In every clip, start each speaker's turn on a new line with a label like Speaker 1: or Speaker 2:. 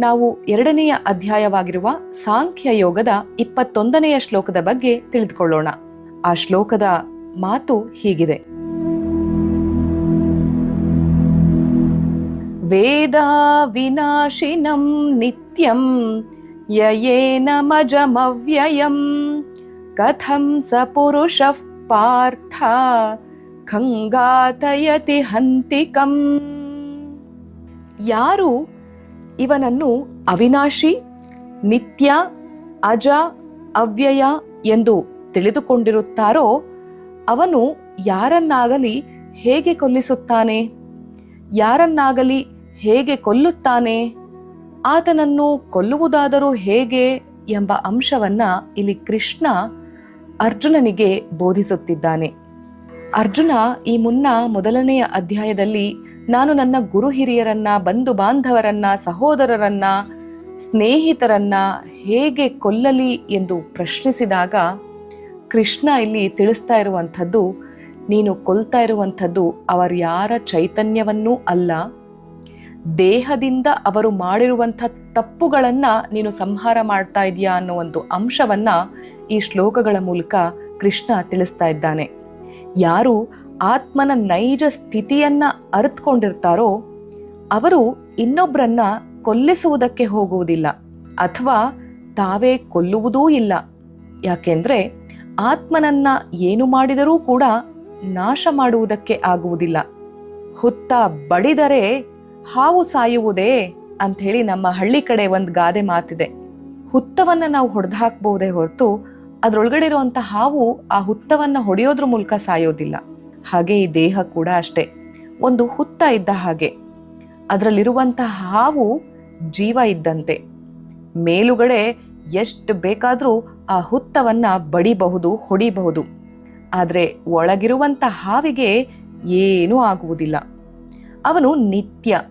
Speaker 1: ನಾವು ಎರಡನೆಯ ಅಧ್ಯಾಯವಾಗಿರುವ ಸಾಂಖ್ಯ ಯೋಗದ ಇಪ್ಪತ್ತೊಂದನೆಯ ಶ್ಲೋಕದ ಬಗ್ಗೆ ತಿಳಿದುಕೊಳ್ಳೋಣ. ಆ ಶ್ಲೋಕದ ಮಾತು ಹೀಗಿದೆ. ವೇದ ವಿನಾಶಿನಂ ನಿತ್ಯಂ ಯಯೇನಮಜಮವ್ಯಯಂ ಕಥಂ ಸ ಪುರುಷಃ ಪಾರ್ಥ ಖಂಗಾತಯತಿ ಹಂತಿಕಂ. ಯಾರು ಇವನನ್ನು ಅವಿನಾಶಿ, ನಿತ್ಯ, ಅಜ, ಅವ್ಯಯ ಎಂದು ತಿಳಿದುಕೊಂಡಿರುತ್ತಾರೋ ಅವನು ಯಾರನ್ನಾಗಲಿ ಹೇಗೆ ಕೊಲ್ಲಿಸುತ್ತಾನೆ? ಯಾರನ್ನಾಗಲಿ ಹೇಗೆ ಕೊಲ್ಲುತ್ತಾನೆ? ಆತನನ್ನು ಕೊಲ್ಲುವುದಾದರೂ ಹೇಗೆ ಎಂಬ ಅಂಶವನ್ನ ಇಲ್ಲಿ ಕೃಷ್ಣ ಅರ್ಜುನನಿಗೆ ಬೋಧಿಸುತ್ತಿದ್ದಾನೆ. ಅರ್ಜುನ ಈ ಮುನ್ನ ಮೊದಲನೆಯ ಅಧ್ಯಾಯದಲ್ಲಿ ನಾನು ನನ್ನ ಗುರು ಹಿರಿಯರನ್ನ, ಬಂಧು ಬಾಂಧವರನ್ನ, ಸಹೋದರರನ್ನ, ಸ್ನೇಹಿತರನ್ನ ಹೇಗೆ ಕೊಲ್ಲಲಿ ಎಂದು ಪ್ರಶ್ನಿಸಿದಾಗ ಕೃಷ್ಣ ಇಲ್ಲಿ ತಿಳಿಸ್ತಾ ಇರುವಂಥದ್ದು, ನೀನು ಕೊಲ್ತಾ ಇರುವಂಥದ್ದು ಅವರ ಯಾರ ಚೈತನ್ಯವನ್ನೂ ಅಲ್ಲ. ದೇಹದಿಂದ ಅವರು ಮಾಡಿರುವಂಥ ತಪ್ಪುಗಳನ್ನ ನೀನು ಸಂಹಾರ ಮಾಡ್ತಾ ಇದೆಯಾ ಅನ್ನೋ ಒಂದು ಅಂಶವನ್ನ ಈ ಶ್ಲೋಕಗಳ ಮೂಲಕ ಕೃಷ್ಣ ತಿಳಿಸ್ತಾ ಇದ್ದಾನೆ. ಯಾರು ಆತ್ಮನ ನೈಜ ಸ್ಥಿತಿಯನ್ನ ಅರಿತುಕೊಂಡಿರ್ತಾರೋ, ಅವರು ಇನ್ನೊಬ್ಬರನ್ನ ಕೊಲ್ಲಿಸುವುದಕ್ಕೆ ಹೋಗುವುದಿಲ್ಲ ಅಥವಾ ತಾವೇ ಕೊಲ್ಲುವುದೂ ಇಲ್ಲ. ಯಾಕೆಂದ್ರೆ ಆತ್ಮನನ್ನ ಏನು ಮಾಡಿದರೂ ಕೂಡ ನಾಶ ಮಾಡುವುದಕ್ಕೆ ಆಗುವುದಿಲ್ಲ. ಹುತ್ತ ಬಡಿದರೆ ಹಾವು ಸಾಯುವುದೇ ಅಂಥೇಳಿ ನಮ್ಮ ಹಳ್ಳಿ ಕಡೆ ಒಂದು ಗಾದೆ ಮಾತಿದೆ. ಹುತ್ತವನ್ನ ನಾವು ಹೊಡೆದು ಹಾಕಬಹುದೇ ಹೊರತು ಅದರೊಳಗಡೆ ಇರುವಂಥ ಹಾವು ಆ ಹುತ್ತವನ್ನ ಹೊಡೆಯೋದ್ರ ಮೂಲಕ ಸಾಯೋದಿಲ್ಲ. ಹಾಗೆ ಈ ದೇಹ ಕೂಡ ಅಷ್ಟೇ. ಒಂದು ಹುತ್ತ ಇದ್ದ ಹಾಗೆ. ಅದರಲ್ಲಿರುವಂತಹ ಹಾವು ಜೀವ ಇದ್ದಂತೆ. ಮೇಲುಗಡೆ ಎಷ್ಟು ಬೇಕಾದರೂ ಆ ಹುತ್ತವನ್ನ ಬಡಿಬಹುದು, ಹೊಡಿಬಹುದು. ಆದರೆ ಒಳಗಿರುವಂತ ಹಾವಿಗೆ ಏನೂ ಆಗುವುದಿಲ್ಲ. ಅವನು ನಿತ್ಯ.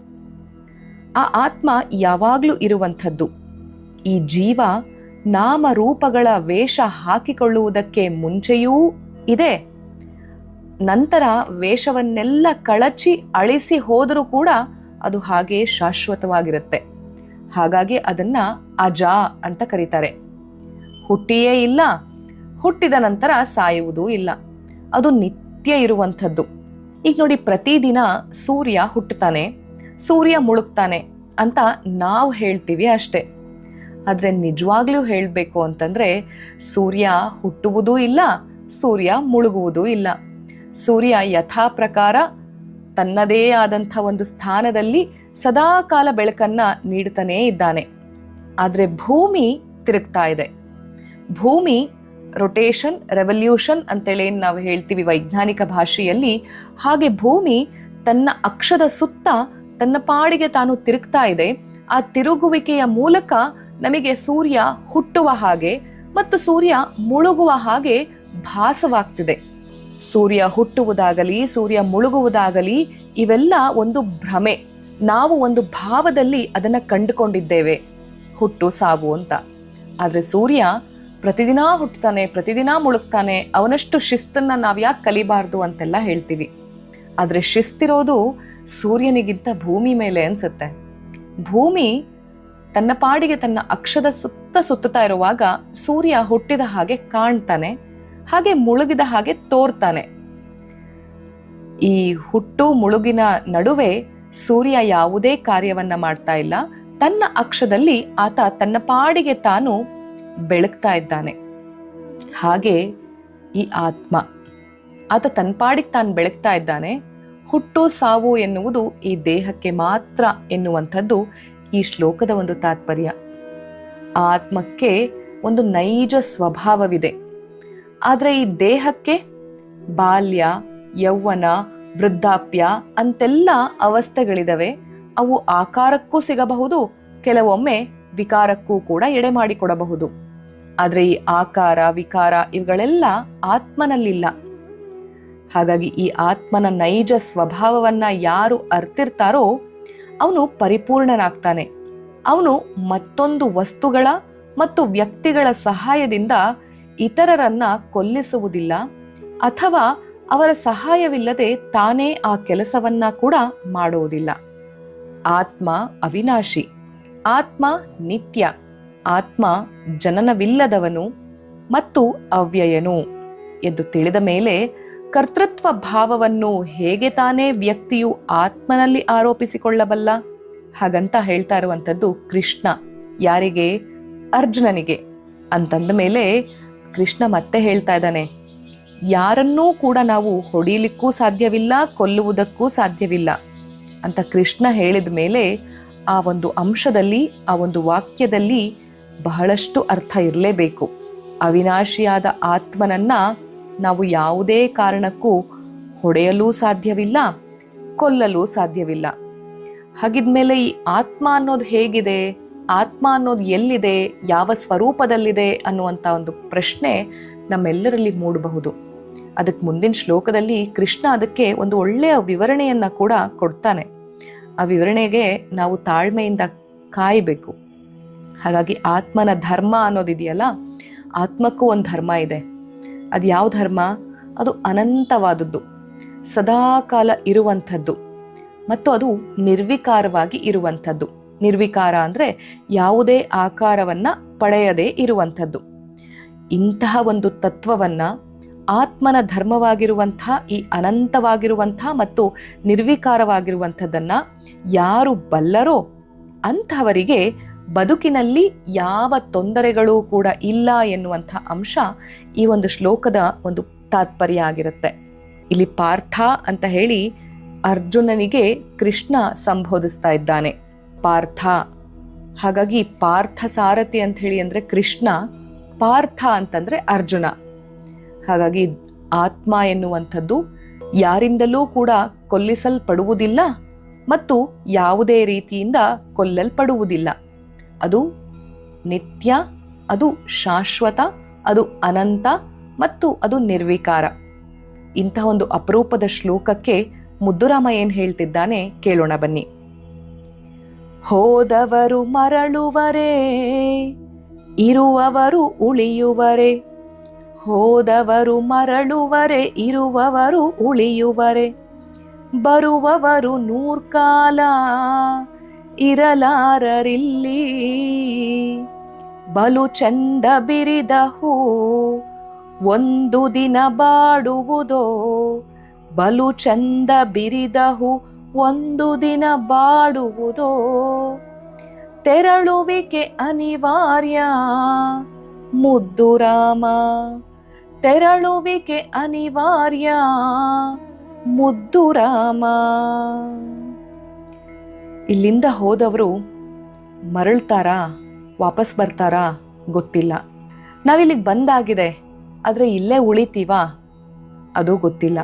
Speaker 1: ಆ ಆತ್ಮ ಯಾವಾಗಲೂ ಇರುವಂಥದ್ದು. ಈ ಜೀವ ನಾಮರೂಪಗಳ ವೇಷ ಹಾಕಿಕೊಳ್ಳುವುದಕ್ಕೆ ಮುಂಚೆಯೂ ಇದೆ. ನಂತರ ವೇಷವನ್ನೆಲ್ಲ ಕಳಚಿ ಅಳಿಸಿ ಹೋದರೂ ಕೂಡ ಅದು ಹಾಗೆ ಶಾಶ್ವತವಾಗಿರುತ್ತೆ. ಹಾಗಾಗಿ ಅದನ್ನ ಅಜ ಅಂತ ಕರೀತಾರೆ. ಹುಟ್ಟಿಯೇ ಇಲ್ಲ, ಹುಟ್ಟಿದ ನಂತರ ಸಾಯುವುದೂ ಇಲ್ಲ. ಅದು ನಿತ್ಯ ಇರುವಂಥದ್ದು. ಈಗ ನೋಡಿ, ಪ್ರತಿದಿನ ಸೂರ್ಯ ಹುಟ್ಟುತ್ತಾನೆ, ಸೂರ್ಯ ಮುಳುಗ್ತಾನೆ ಅಂತ ನಾವು ಹೇಳ್ತೀವಿ ಅಷ್ಟೆ. ಆದರೆ ನಿಜವಾಗ್ಲೂ ಹೇಳಬೇಕು ಅಂತಂದರೆ, ಸೂರ್ಯ ಹುಟ್ಟುವುದೂ ಇಲ್ಲ, ಸೂರ್ಯ ಮುಳುಗುವುದೂ ಇಲ್ಲ. ಸೂರ್ಯ ಯಥಾ ಪ್ರಕಾರ ತನ್ನದೇ ಆದಂಥ ಒಂದು ಸ್ಥಾನದಲ್ಲಿ ಸದಾಕಾಲ ಬೆಳಕನ್ನ ನೀಡ್ತಾನೇ ಇದ್ದಾನೆ. ಆದರೆ ಭೂಮಿ ತಿರುಗ್ತಾ ಇದೆ. ಭೂಮಿ ರೊಟೇಷನ್ ರೆವಲ್ಯೂಷನ್ ಅಂತೇಳಿ ಏನು ನಾವು ಹೇಳ್ತೀವಿ ವೈಜ್ಞಾನಿಕ ಭಾಷೆಯಲ್ಲಿ. ಹಾಗೆ ಭೂಮಿ ತನ್ನ ಅಕ್ಷದ ಸುತ್ತ ತನ್ನ ಪಾಡಿಗೆ ತಾನು ತಿರುಗ್ತಾ ಇದೆ. ಆ ತಿರುಗುವಿಕೆಯ ಮೂಲಕ ನಮಗೆ ಸೂರ್ಯ ಹುಟ್ಟುವ ಹಾಗೆ ಮತ್ತು ಸೂರ್ಯ ಮುಳುಗುವ ಹಾಗೆ ಭಾಸವಾಗ್ತಿದೆ. ಸೂರ್ಯ ಹುಟ್ಟುವುದಾಗಲಿ, ಸೂರ್ಯ ಮುಳುಗುವುದಾಗಲಿ, ಇವೆಲ್ಲ ಒಂದು ಭ್ರಮೆ. ನಾವು ಒಂದು ಭಾವದಲ್ಲಿ ಅದನ್ನ ಕಂಡುಕೊಂಡಿದ್ದೇವೆ. ಹುಟ್ಟು ಸಾವು ಅಂತ. ಆದರೆ ಸೂರ್ಯ ಪ್ರತಿದಿನ ಹುಟ್ಟುತ್ತಾನೆ, ಪ್ರತಿದಿನ ಮುಳುಗ್ತಾನೆ, ಅವನಷ್ಟು ಶಿಸ್ತನ್ನು ನಾವು ಯಾಕೆ ಕಲಿಬಾರ್ದು ಅಂತೆಲ್ಲ ಹೇಳ್ತೀವಿ. ಆದರೆ ಶಿಸ್ತಿರೋದು ಸೂರ್ಯನಿಗಿಂತ ಭೂಮಿ ಮೇಲೆ ಅನ್ಸುತ್ತೆ. ಭೂಮಿ ತನ್ನ ಪಾಡಿಗೆ ತನ್ನ ಅಕ್ಷದ ಸುತ್ತ ಸುತ್ತುತ್ತಾ ಇರುವಾಗ ಸೂರ್ಯ ಹುಟ್ಟಿದ ಹಾಗೆ ಕಾಣ್ತಾನೆ. ಹಾಗೆ ಮುಳುಗಿದ ಹಾಗೆ ತೋರ್ತಾನೆ. ಈ ಹುಟ್ಟು ಮುಳುಗಿನ ನಡುವೆ ಸೂರ್ಯ ಯಾವುದೇ ಕಾರ್ಯವನ್ನ ಮಾಡ್ತಾ ಇಲ್ಲ. ತನ್ನ ಅಕ್ಷದಲ್ಲಿ ಆತ ತನ್ನ ಪಾಡಿಗೆ ತಾನು ಬೆಳಗ್ತಾ ಇದ್ದಾನೆ. ಹಾಗೆ ಈ ಆತ್ಮ, ಆತ ತನ್ನ ಪಾಡಿಗೆ ತಾನು ಬೆಳಗ್ತಾ ಇದ್ದಾನೆ. ಹುಟ್ಟು ಸಾವು ಎನ್ನುವುದು ಈ ದೇಹಕ್ಕೆ ಮಾತ್ರ ಎನ್ನುವಂಥದ್ದು ಈ ಶ್ಲೋಕದ ಒಂದು ತಾತ್ಪರ್ಯ. ಆತ್ಮಕ್ಕೆ ಒಂದು ನೈಜ ಸ್ವಭಾವವಿದೆ. ಆದರೆ ಈ ದೇಹಕ್ಕೆ ಬಾಲ್ಯ, ಯೌವನ, ವೃದ್ಧಾಪ್ಯ ಅಂತೆಲ್ಲ ಅವಸ್ಥೆಗಳಿದವೆ. ಅವು ಆಕಾರಕ್ಕೂ ಸಿಗಬಹುದು, ಕೆಲವೊಮ್ಮೆ ವಿಕಾರಕ್ಕೂ ಕೂಡ ಎಡೆ ಮಾಡಿಕೊಡಬಹುದು. ಆದರೆ ಈ ಆಕಾರ, ವಿಕಾರ ಇವುಗಳೆಲ್ಲ ಆತ್ಮನಲ್ಲಿಲ್ಲ. ಹಾಗಾಗಿ ಈ ಆತ್ಮನ ನೈಜ ಸ್ವಭಾವವನ್ನ ಯಾರು ಅರ್ತಿರ್ತಾರೋ ಅವನು ಪರಿಪೂರ್ಣನಾಗ್ತಾನೆ. ಅವನು ಮತ್ತೊಂದು ವಸ್ತುಗಳ ಮತ್ತು ವ್ಯಕ್ತಿಗಳ ಸಹಾಯದಿಂದ ಇತರರನ್ನ ಕೊಲ್ಲಿಸುವುದಿಲ್ಲ ಅಥವಾ ಅವರ ಸಹಾಯವಿಲ್ಲದೆ ತಾನೇ ಆ ಕೆಲಸವನ್ನ ಕೂಡ ಮಾಡುವುದಿಲ್ಲ. ಆತ್ಮ ಅವಿನಾಶಿ. ಆತ್ಮ ನಿತ್ಯ. ಆತ್ಮ ಜನನವಿಲ್ಲದವನು ಮತ್ತು ಅವ್ಯಯನು ಎಂದು ತಿಳಿದ ಮೇಲೆ ಕರ್ತೃತ್ವ ಭಾವವನ್ನು ಹೇಗೆ ತಾನೇ ವ್ಯಕ್ತಿಯು ಆತ್ಮನಲ್ಲಿ ಆರೋಪಿಸಿಕೊಳ್ಳಬಲ್ಲ? ಹಾಗಂತ ಹೇಳ್ತಾ ಇರುವಂಥದ್ದು ಕೃಷ್ಣ. ಯಾರಿಗೆ? ಅರ್ಜುನನಿಗೆ. ಅಂತಂದ ಮೇಲೆ ಕೃಷ್ಣ ಮತ್ತೆ ಹೇಳ್ತಾ ಇದ್ದಾನೆ, ಯಾರನ್ನೂ ಕೂಡ ನಾವು ಹೊಡೀಲಿಕ್ಕೂ ಸಾಧ್ಯವಿಲ್ಲ, ಕೊಲ್ಲುವುದಕ್ಕೂ ಸಾಧ್ಯವಿಲ್ಲ. ಅಂತ ಕೃಷ್ಣ ಹೇಳಿದ ಮೇಲೆ ಆ ಒಂದು ಅಂಶದಲ್ಲಿ, ಆ ಒಂದು ವಾಕ್ಯದಲ್ಲಿ ಬಹಳಷ್ಟು ಅರ್ಥ ಇರಲೇಬೇಕು. ಅವಿನಾಶಿಯಾದ ಆತ್ಮನನ್ನ ನಾವು ಯಾವುದೇ ಕಾರಣಕ್ಕೂ ಹೊಡೆಯಲೂ ಸಾಧ್ಯವಿಲ್ಲ, ಕೊಲ್ಲಲು ಸಾಧ್ಯವಿಲ್ಲ. ಹಾಗಿದ್ಮೇಲೆ ಈ ಆತ್ಮ ಅನ್ನೋದು ಹೇಗಿದೆ? ಆತ್ಮ ಅನ್ನೋದು ಎಲ್ಲಿದೆ, ಯಾವ ಸ್ವರೂಪದಲ್ಲಿದೆ ಅನ್ನುವಂಥ ಒಂದು ಪ್ರಶ್ನೆ ನಮ್ಮೆಲ್ಲರಲ್ಲಿ ಮೂಡಬಹುದು. ಅದಕ್ಕೆ ಮುಂದಿನ ಶ್ಲೋಕದಲ್ಲಿ ಕೃಷ್ಣ ಅದಕ್ಕೆ ಒಂದು ಒಳ್ಳೆಯ ವಿವರಣೆಯನ್ನು ಕೂಡ ಕೊಡ್ತಾನೆ. ಆ ವಿವರಣೆಗೆ ನಾವು ತಾಳ್ಮೆಯಿಂದ ಕಾಯಬೇಕು. ಹಾಗಾಗಿ ಆತ್ಮನ ಧರ್ಮ ಅನ್ನೋದಿದೆಯಲ್ಲ, ಆತ್ಮಕ್ಕೂ ಒಂದು ಧರ್ಮ ಇದೆ. ಅದು ಯಾವ ಧರ್ಮ? ಅದು ಅನಂತವಾದದ್ದು. ಸದಾಕಾಲ ಇರುವಂಥದ್ದು. ಮತ್ತು ಅದು ನಿರ್ವಿಕಾರವಾಗಿ ಇರುವಂಥದ್ದು. ನಿರ್ವಿಕಾರ ಅಂದರೆ ಯಾವುದೇ ಆಕಾರವನ್ನ ಪಡೆಯದೇ ಇರುವಂಥದ್ದು. ಇಂತಹ ಒಂದು ತತ್ವವನ್ನ ಆತ್ಮನ ಧರ್ಮವಾಗಿರುವಂಥ, ಈ ಅನಂತವಾಗಿರುವಂಥ ಮತ್ತು ನಿರ್ವಿಕಾರವಾಗಿರುವಂಥದ್ದನ್ನ ಯಾರು ಬಲ್ಲರೋ ಅಂಥವರಿಗೆ ಬದುಕಿನಲ್ಲಿ ಯಾವ ತೊಂದರೆಗಳು ಕೂಡ ಇಲ್ಲ ಎನ್ನುವಂಥ ಅಂಶ ಈ ಒಂದು ಶ್ಲೋಕದ ಒಂದು ತಾತ್ಪರ್ಯ ಆಗಿರುತ್ತೆ. ಇಲ್ಲಿ ಪಾರ್ಥ ಅಂತ ಹೇಳಿ ಅರ್ಜುನನಿಗೆ ಕೃಷ್ಣ ಸಂಬೋಧಿಸ್ತಾ ಇದ್ದಾನೆ. ಪಾರ್ಥ. ಹಾಗಾಗಿ ಪಾರ್ಥ ಸಾರಥಿ ಅಂತ ಹೇಳಿ ಅಂದ್ರೆ ಕೃಷ್ಣ, ಪಾರ್ಥ ಅಂತಂದ್ರೆ ಅರ್ಜುನ. ಹಾಗಾಗಿ ಆತ್ಮ ಎನ್ನುವಂಥದ್ದು ಯಾರಿಂದಲೂ ಕೂಡ ಕೊಲ್ಲಿಸಲ್ಪಡುವುದಿಲ್ಲ ಮತ್ತು ಯಾವುದೇ ರೀತಿಯಿಂದ ಕೊಲ್ಲಲ್ಪಡುವುದಿಲ್ಲ. ಅದು ನಿತ್ಯ, ಅದು ಶಾಶ್ವತ, ಅದು ಅನಂತ ಮತ್ತು ಅದು ನಿರ್ವಿಕಾರ. ಇಂತಹ ಒಂದು ಅಪರೂಪದ ಶ್ಲೋಕಕ್ಕೆ ಮುದ್ದುರಾಮ ಏನು ಹೇಳ್ತಿದ್ದಾನೆ ಕೇಳೋಣ ಬನ್ನಿ. ಹೋದವರು ಮರಳುವರೇ, ಇರುವವರು ಉಳಿಯುವರೆ. ಹೋದವರು ಮರಳುವರೆ, ಇರುವವರು ಉಳಿಯುವರೆ. ಬರುವವರು ನೂರ್ಕಾಲ ಇರಲಾರರಿಲ್ಲಿ. ಬಲು ಚಂದ ಬಿರಿದ ಹೂ ಒಂದು ದಿನ ಬಾಡುವುದೋ. ಬಲು ಚಂದ ಬಿರಿದ ಹೂ ಒಂದು ದಿನ ಬಾಡುವುದೋ? ತೆರಳುವಿಕೆ ಅನಿವಾರ್ಯ. ಮುದ್ದು ರಾಮ, ತೆರಳುವಿಕೆ ಅನಿವಾರ್ಯ. ಮುದ್ದು ರಾಮ. ಇಲ್ಲಿಂದ ಹೋದವರು ಮರಳ್ತಾರಾ, ವಾಪಸ್ ಬರ್ತಾರಾ ಗೊತ್ತಿಲ್ಲ. ನಾವಿಲ್ಲಿಗೆ ಬಂದಾಗಿದೆ, ಆದರೆ ಇಲ್ಲೇ ಉಳಿತೀವಾ? ಅದು ಗೊತ್ತಿಲ್ಲ.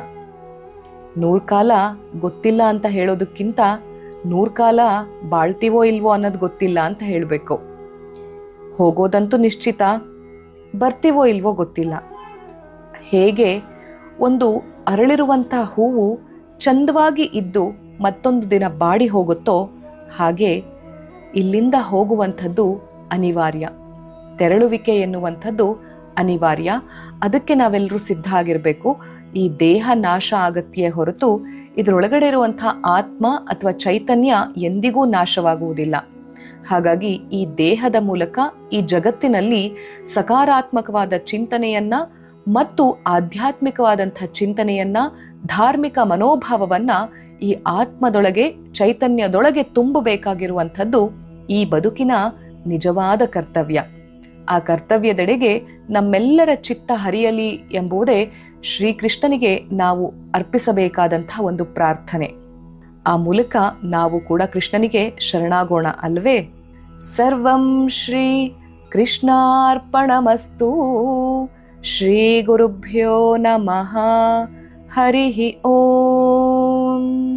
Speaker 1: ನೂರ್ ಕಾಲ ಗೊತ್ತಿಲ್ಲ ಅಂತ ಹೇಳೋದಕ್ಕಿಂತ ನೂರ್ ಕಾಲ ಬಾಳ್ತೀವೋ ಇಲ್ವೋ ಅನ್ನೋದು ಗೊತ್ತಿಲ್ಲ ಅಂತ ಹೇಳಬೇಕು. ಹೋಗೋದಂತೂ ನಿಶ್ಚಿತ, ಬರ್ತೀವೋ ಇಲ್ವೋ ಗೊತ್ತಿಲ್ಲ. ಹೇಗೆ ಒಂದು ಅರಳಿರುವಂಥ ಹೂವು ಚಂದವಾಗಿ ಇದ್ದು ಮತ್ತೊಂದು ದಿನ ಬಾಡಿ ಹೋಗುತ್ತೋ ಹಾಗೆ ಇಲ್ಲಿಂದ ಹೋಗುವಂಥದ್ದು ಅನಿವಾರ್ಯ. ತೆರಳುವಿಕೆ ಎನ್ನುವಂಥದ್ದು ಅನಿವಾರ್ಯ. ಅದಕ್ಕೆ ನಾವೆಲ್ಲರೂ ಸಿದ್ಧ ಆಗಿರಬೇಕು. ಈ ದೇಹ ನಾಶ ಆಗತ್ತೆಯೇ ಹೊರತು ಇದರೊಳಗಡೆ ಇರುವಂಥ ಆತ್ಮ ಅಥವಾ ಚೈತನ್ಯ ಎಂದಿಗೂ ನಾಶವಾಗುವುದಿಲ್ಲ. ಹಾಗಾಗಿ ಈ ದೇಹದ ಮೂಲಕ ಈ ಜಗತ್ತಿನಲ್ಲಿ ಸಕಾರಾತ್ಮಕವಾದ ಚಿಂತನೆಯನ್ನ ಮತ್ತು ಆಧ್ಯಾತ್ಮಿಕವಾದಂಥ ಚಿಂತನೆಯನ್ನ, ಧಾರ್ಮಿಕ ಮನೋಭಾವವನ್ನ ಈ ಆತ್ಮದೊಳಗೆ, ಚೈತನ್ಯದೊಳಗೆ ತುಂಬಬೇಕಾಗಿರುವಂಥದ್ದು ಈ ಬದುಕಿನ ನಿಜವಾದ ಕರ್ತವ್ಯ. ಆ ಕರ್ತವ್ಯದೆಡೆಗೆ ನಮ್ಮೆಲ್ಲರ ಚಿತ್ತ ಹರಿಯಲಿ ಎಂಬುದೇ ಶ್ರೀಕೃಷ್ಣನಿಗೆ ನಾವು ಅರ್ಪಿಸಬೇಕಾದಂಥ ಒಂದು ಪ್ರಾರ್ಥನೆ. ಆ ಮೂಲಕ ನಾವು ಕೂಡ ಕೃಷ್ಣನಿಗೆ ಶರಣಾಗೋಣ ಅಲ್ವೇ? ಸರ್ವಂ ಶ್ರೀ ಕೃಷ್ಣಾರ್ಪಣಮಸ್ತು ಶ್ರೀ ಗುರುಭ್ಯೋ ನಮಃ. ಹರಿ ಓಂ.